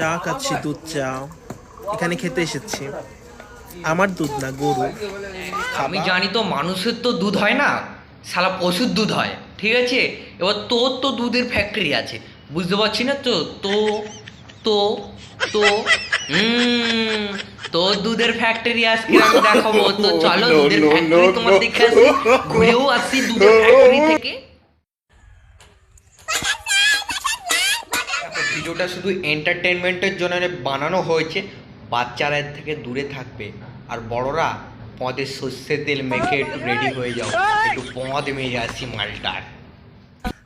চা খাচ্ছি দুধ চা এখানে খেতে এসেছি। আমার দুধ না গরু আমি জানি তো মানুষের তো দুধ হয় না শালা পশুর দুধ হয় ঠিক আছে? এবার তোর তো দুধের ফ্যাক্টরি আছে বুঝতে পারছি না তো? তো তো তো হুম তোর দুধের ফ্যাক্টরি আজকে আমি দেখাবো? তো চলো দুধের ফ্যাক্টরি তোমার দেখে আসি। ঘুরেও আসি দুধের ফ্যাক্টরি থেকে। ভিডিওটা শুধু এন্টারটেনমেন্টের জন্য বানানো হয়েছে। বাচ্চারা এর থেকে দূরে থাকবে। আর বড়রা পদে সর্ষের তেল মেখে একটু রেডি হয়ে। যাও। একটু পদ মেয়ে আসি মালটার।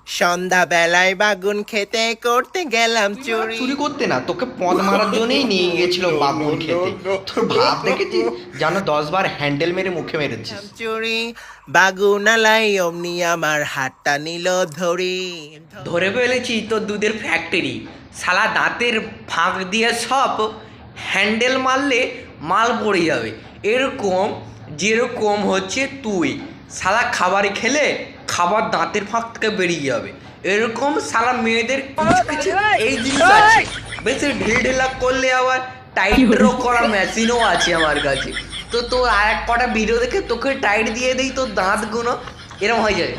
সন্ধ্যা বেলায় বাগুন খেতে করতে গেলাম চুরি। চুরি করতে না তোকে পদ মারার জন্যই নিয়ে গিয়েছিল বাগুন খেতে। তোর ভাব দেখেছিস? যেন দশ বার হ্যান্ডেল মেরে মুখে মেরেছিস। চুরি। বাগুনালাই অমনি আমার হাতটা নিল ধরি। ধরে ফেলেছি তোর দুধের ফ্যাক্টরি শালা দাঁতের ফাঁক দিয়ে সব হ্যান্ডেল মারলে মাল পড়ে যাবে। এরকম যেরকম হচ্ছে তুই। শালা খাবার খেলে খাবার দাঁতের ফাঁক থেকে বেরিয়ে যাবে। এরকম সারা মেয়েদের কিছু কিছু এই জিনিস আছে। বেশি ঢিল ঢিলা করলে আবার টাইটও করা মেশিনও আছে আমার কাছে। তো তোর আর এক কটা ভিডিও দেখে তোকে টাইট দিয়ে দিই তোর দাঁতগুলো এরম হয়ে যাবে।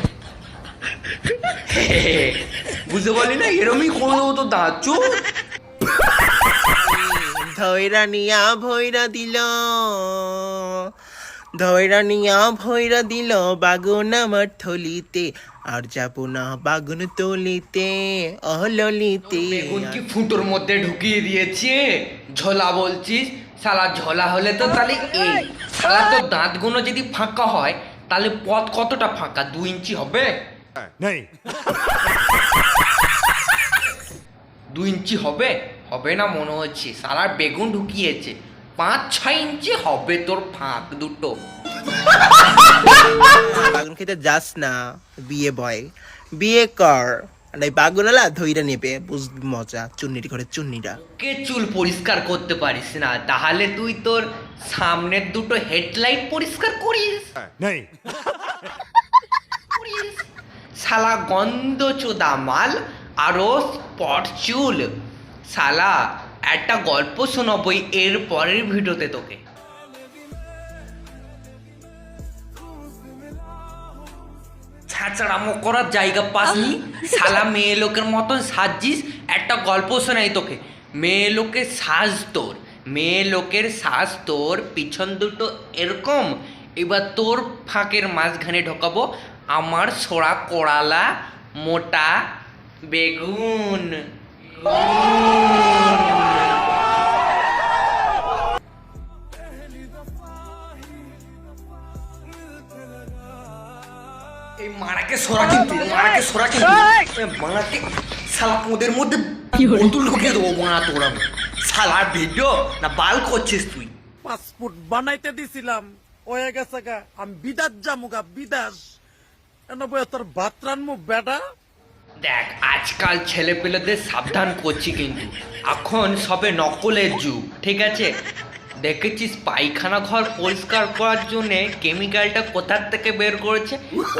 বুঝতে পারলি না? এরমই করে দেবো তো দাঁত। চুপ। ধৈরা নিয়া ভৈরা দিল ধৈরা নিয়া ভৈরা দিল বাগুন আমার থলিতে। আর যাব না বাগুন তলিতে অহললিতে। বেগুন কি ফুটোর মধ্যে ঢুকিয়ে দিয়েছে? ঝোলা বলছিস? শালা ঝোলা হলে তো তাহলে এই। শালা তো দাঁতগুলো যদি ফাঁকা হয় তাহলে পথ কতটা ফাঁকা? দু ইঞ্চি হবে? नहीं দু ইঞ্চি হবে? হবে না মনে হচ্ছে। শালার বেগুন ঢুকিয়েছে। পাঁচ ছয় ইঞ্চি হবে তোর ফাঁক দুটো। বাগুন খেতে যাস না বিয়ে বয়। বিয়ে কর। আর এই বাগুনালা ধৈরা নেবে বুঝবি মজা চুন্নিটি করে চুন্নিটা কে চুল পরিষ্কার করতে পারিস না? তাহলে তুই তোর সামনের দুটো হেডলাইট পরিষ্কার করিস। করিস। শালা গন্ধ চোদা মাল আরও স্পট চুল। শালা একটা গল্প শোনাবই এর পরের ভিডিওতে তোকে। ছাড়ামো করার জায়গা পাসনি। শালা মেয়ে লোকের মতন সাজছিস একটা গল্প শোনাই তোকে। মেয়ে লোকের সাজ তোর মেয়ে লোকের সাজ তোর পিছন দুটো এরকম। এবার তোর ফাঁকের মাঝখানে ঢোকাবো আমার সোড়া কোড়ালা মোটা বেগুন। এই মারাকে সরা কিন্তু মারাকে সরা কিন্তু। মারাকে শালা ওদের মধ্যে বোতল ঢুকিয়ে দেবো মারা তোর। শালা ভিডিও না বাল করছিস তুই। পাসপোর্ট বানাইতে দিছিলাম হয়ে গেছে গা। আমি বিদাত যামুগা বিদাস এন বইয়া তোর ভাত রানমু বেটা? দেখ আজকাল ছেলে পেলেদের সাবধান করছি কিন্তু। এখন সবে নকলের যুগ ঠিক আছে? দেখেছিস পায়খানা ঘর পরিষ্কার করার জন্য কেমিক্যালটা কোথার থেকে বের করেছে?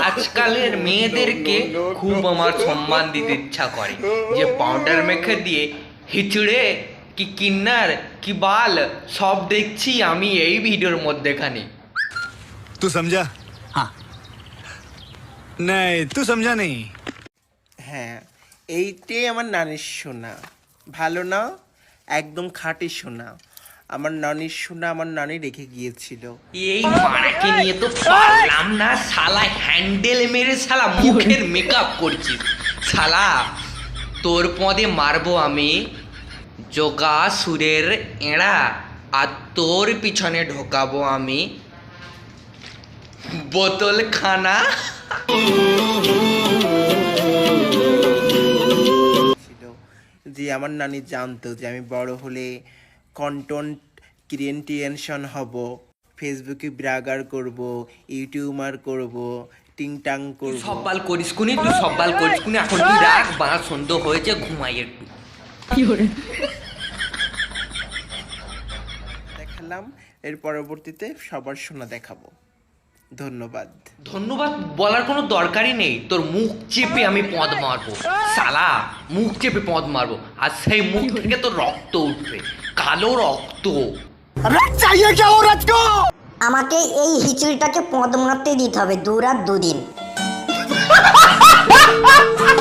আজকালের মেয়েদেরকে খুব আমার সম্মান দিতে ইচ্ছা করে। যে পাউডার মেখে দিয়ে হিচড়ে কি কিন্নার কি বাল সব দেখছি আমি এই ভিডিওর মধ্যেখানে। তুই সমঝা হ্যাঁ নাই তুই সমঝা নেই হ্যাঁ এইটাই আমার নানির সোনা। ভালো না একদম খাঁটি সোনা। আমার নানির সোনা আমার নানি রেখে গিয়েছিল। এই মারাকে নিয়ে তো পারলাম না শালা হ্যান্ডেল মেরে শালা মুখের মেকআপ করছিস শালা তোর পদে মারবো আমি যোগা সুরের এড়া আর তোর পিছনে ঢোকাবো আমি বোতল খানা যে আমার নানি জানতো যে আমি বড় হলে কন্টেন্ট ক্রিয়েন্টিয়েশন হব। ফেসবুকে ব্রাগার করব ইউটিউবার করব টিংটাং করব। সব বাল করিস কুনি তুই সব বাল করিস কুনি। এখন তুই রাখ বা সন্ধ্যে হয়েছে ঘুমাই একটু। দেখালাম এর পরবর্তীতে সবার সোনা দেখাবো। ধন্যবাদ। ধন্যবাদ বলার কোনো দরকারই নেই। তোর মুখ চেপে আমি পদ মারবো। সালা মুখ চেপে পদ মারবো। আর সেই মুখ থেকে তোর রক্ত উঠবে। কালো রক্ত। আমাকে এই হিচুড়িটাকে পদ মারতে দিতে হবে দু রাত দুদিন।